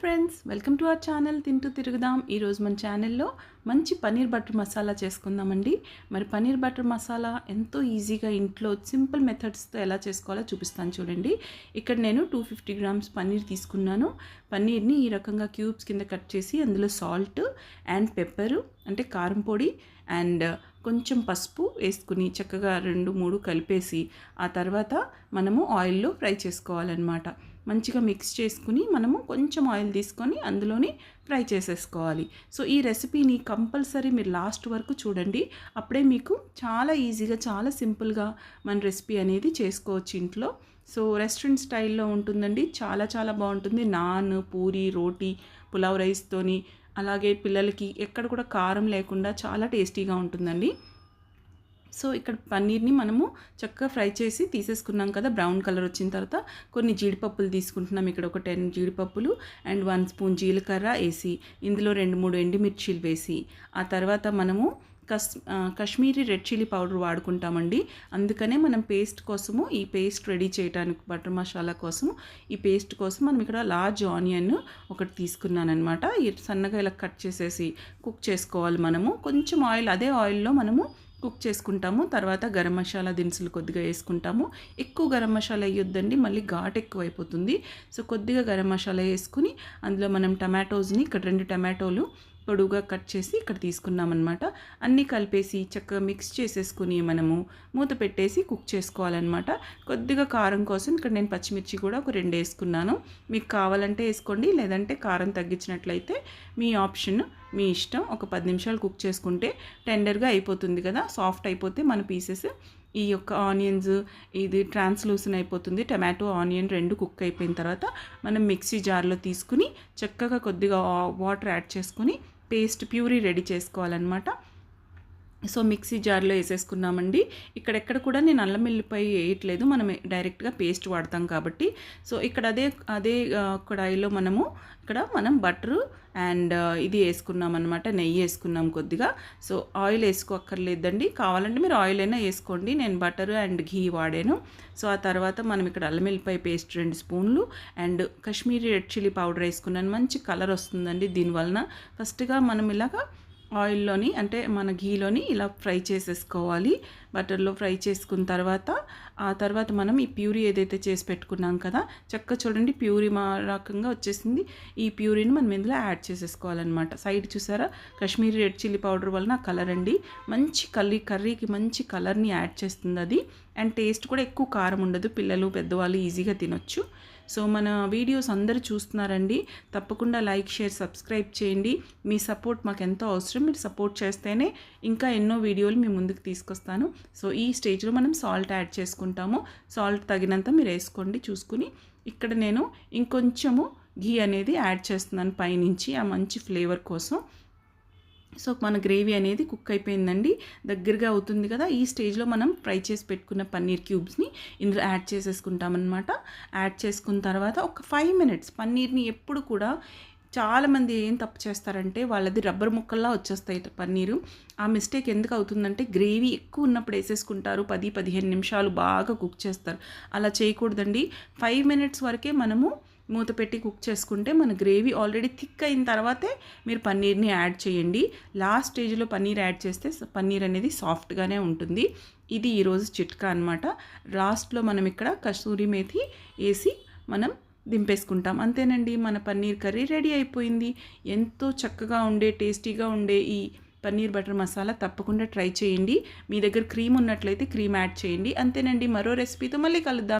Friends welcome to our channel. తింటూ తిరుగుదాం. ఈరోజు మన ఛానల్లో మంచి పన్నీర్ బటర్ మసాలా చేసుకుందామండి. మరి పన్నీర్ బటర్ మసాలా ఎంతో ఈజీగా ఇంట్లో సింపుల్ మెథడ్స్తో ఎలా చేసుకోవాలో చూపిస్తాను చూడండి. ఇక్కడ నేను టూ ఫిఫ్టీ గ్రామ్స్ పన్నీర్ తీసుకున్నాను. పన్నీర్ని ఈ రకంగా క్యూబ్స్ కింద కట్ చేసి అందులో సాల్ట్ అండ్ పెప్పరు అంటే కారం పొడి అండ్ కొంచెం పసుపు వేసుకుని చక్కగా రెండు మూడు కలిపేసి ఆ తర్వాత మనము ఆయిల్లో ఫ్రై చేసుకోవాలన్నమాట. మంచిగా మిక్స్ చేసుకుని మనము కొంచెం ఆయిల్ తీసుకొని అందులోని ఫ్రై చేసేసుకోవాలి. సో ఈ రెసిపీని కంపల్సరీ మీరు లాస్ట్ వరకు చూడండి. అప్పుడే మీకు చాలా ఈజీగా చాలా సింపుల్గా మన రెసిపీ అనేది చేసుకోవచ్చు ఇంట్లో. సో రెస్టారెంట్ స్టైల్లో ఉంటుందండి. చాలా చాలా బాగుంటుంది. నాన్ పూరి రోటీ పులావ్ రైస్తోని అలాగే పిల్లలకి ఎక్కడ కూడా కారం లేకుండా చాలా టేస్టీగా ఉంటుందండి. సో ఇక్కడ పన్నీర్ని మనము చక్కగా ఫ్రై చేసి తీసేసుకున్నాం కదా బ్రౌన్ కలర్ వచ్చిన తర్వాత. కొన్ని జీడిపప్పులు తీసుకుంటున్నాం. ఇక్కడ ఒక టెన్ జీడిపప్పులు అండ్ వన్ స్పూన్ జీలకర్ర వేసి ఇందులో రెండు మూడు ఎండుమిర్చీలు వేసి. ఆ తర్వాత మనము కస్ కాశ్మీరీ రెడ్ చిల్లీ పౌడర్ వాడుకుంటామండి. అందుకనే మనం పేస్ట్ కోసము ఈ పేస్ట్ రెడీ చేయడానికి బటర్ మసాలా కోసము ఈ పేస్ట్ కోసం మనం ఇక్కడ లార్జ్ ఆనియన్ ఒకటి తీసుకున్నాను అనమాట సన్నగా ఇలా కట్ చేసేసి కుక్ చేసుకోవాలి మనము. కొంచెం ఆయిల్ అదే ఆయిల్లో మనము కుక్ చేసుకుంటాము తర్వాత గరం మసాలా దినుసులు కొద్దిగా వేసుకుంటాము. ఎక్కువ గరం మసాలా వేయొద్దండి మళ్ళీ ఘాట్ ఎక్కువ అయిపోతుంది సో కొద్దిగా గరం మసాలా వేసుకుని అందులో మనం టమాటోస్ని ఇక్కడ రెండు టమాటోలు పొడువుగా కట్ చేసి ఇక్కడ తీసుకున్నామన్నమాట. అన్నీ కలిపేసి చక్కగా మిక్స్ చేసేసుకుని మనము మూత పెట్టేసి కుక్ చేసుకోవాలన్నమాట. కొద్దిగా కారం కోసం ఇక్కడ నేను పచ్చిమిర్చి కూడా ఒక రెండు వేసుకున్నాను. మీకు కావాలంటే వేసుకోండి లేదంటే కారం తగ్గించినట్లయితే మీ ఆప్షన్ మీ ఇష్టం. ఒక పది నిమిషాలు కుక్ చేసుకుంటే టెండర్గా అయిపోతుంది కదా. సాఫ్ట్ అయిపోతే మన పీసెస్ ఈ యొక్క ఆనియన్స్ ఇది ట్రాన్స్లూసన్ అయిపోతుంది. టమాటో ఆనియన్ రెండు కుక్ అయిపోయిన తర్వాత మనం మిక్సీ జార్లో తీసుకుని చక్కగా కొద్దిగా వాటర్ యాడ్ చేసుకుని పేస్ట్ ప్యూరీ రెడీ చేసుకోవాలన్నమాట. సో మిక్సీ జార్లో వేసేసుకున్నామండి. ఇక్కడెక్కడ కూడా నేను అల్లం వెల్లిపాయ వేయట్లేదు. మనం డైరెక్ట్గా పేస్ట్ వాడతాం కాబట్టి. సో ఇక్కడ అదే అదే కడాయిలో మనము ఇక్కడ మనం బటరు అండ్ ఇది వేసుకున్నాం అనమాట నెయ్యి వేసుకున్నాం కొద్దిగా. సో ఆయిల్ వేసుకోక్కర్లేదండి. కావాలంటే మీరు ఆయిల్ అయినా వేసుకోండి. నేను బటరు అండ్ ఘీ వాడాను. సో ఆ తర్వాత మనం ఇక్కడ అల్లం వెల్లిపాయ పేస్ట్ రెండు స్పూన్లు and Kashmiri red chilli powder వేసుకున్నాను. మంచి కలర్ వస్తుందండి దీనివలన. ఫస్ట్గా మనం ఇలాగా ఆయిల్లోని అంటే మన ఘీలోని ఇలా ఫ్రై చేసేసుకోవాలి. బటర్లో ఫ్రై చేసుకున్న తర్వాత ఆ తర్వాత మనం ఈ ప్యూరీ ఏదైతే చేసి పెట్టుకున్నాం కదా చక్క చూడండి ప్యూరీ మా రకంగా వచ్చేసింది. ఈ ప్యూరీని మనం ఇందులో యాడ్ చేసేసుకోవాలన్నమాట. సైడ్ చూసారా? కాశ్మీరీ రెడ్ చిల్లీ పౌడర్ వలన కలర్ అండి. మంచి కర్రీ కర్రీకి మంచి కలర్ని యాడ్ చేస్తుంది అది. అండ్ టేస్ట్ కూడా ఎక్కువ కారం ఉండదు. పిల్లలు పెద్దవాళ్ళు ఈజీగా తినొచ్చు. సో మన వీడియోస్ అందరూ చూస్తున్నారండి. తప్పకుండా లైక్ షేర్ సబ్స్క్రైబ్ చేయండి. మీ సపోర్ట్ మాకు ఎంతో అవసరం. మీరు సపోర్ట్ చేస్తేనే ఇంకా ఎన్నో వీడియోలు మీ ముందుకు తీసుకొస్తాను. సో ఈ స్టేజ్లో మనం సాల్ట్ యాడ్ చేసుకుంటాము. సాల్ట్ తగినంత మీరు వేసుకోండి చూసుకుని. ఇక్కడ నేను ఇంకొంచెము ఘీ అనేది యాడ్ చేస్తున్నాను పైనుంచి. ఆ మంచి ఫ్లేవర్ కోసం. సో మన గ్రేవీ అనేది కుక్ అయిపోయిందండి. దగ్గరగా అవుతుంది కదా ఈ స్టేజ్లో మనం ఫ్రై చేసి పెట్టుకున్న పన్నీర్ క్యూబ్స్ని ఇందులో యాడ్ చేసేసుకుంటామన్నమాట. యాడ్ చేసుకున్న తర్వాత ఒక ఫైవ్ మినిట్స్ పన్నీర్ని ఎప్పుడు కూడా చాలామంది ఏం తప్పు చేస్తారంటే వాళ్ళది రబ్బర్ ముక్కల్లా వచ్చేస్తాయి పన్నీరు. ఆ మిస్టేక్ ఎందుకు అవుతుందంటే గ్రేవీ ఎక్కువ ఉన్నప్పుడు వేసేసుకుంటారు. పది పదిహేను నిమిషాలు బాగా కుక్ చేస్తారు. అలా చేయకూడదండి. ఫైవ్ మినిట్స్ వరకే మనము మూత పెట్టి కుక్ చేసుకుంటే మన గ్రేవీ ఆల్రెడీ థిక్ అయిన తర్వాతే మీరు పన్నీర్ని యాడ్ చేయండి. లాస్ట్ స్టేజ్లో పన్నీర్ యాడ్ చేస్తే పన్నీర్ అనేది సాఫ్ట్గానే ఉంటుంది. ఇది ఈరోజు చిట్కా అనమాట లాస్ట్లో మనం ఇక్కడ కస్తూరి మేథి వేసి మనం దింపేసుకుంటాం. అంతేనండి మన పన్నీర్ కర్రీ రెడీ అయిపోయింది. ఎంతో చక్కగా ఉండే టేస్టీగా ఉండే ఈ పన్నీర్ బటర్ మసాలా తప్పకుండా ట్రై చేయండి. మీ దగ్గర క్రీమ్ ఉన్నట్లయితే క్రీమ్ యాడ్ చేయండి. అంతేనండి మరో రెసిపీతో మళ్ళీ కలుద్దాం.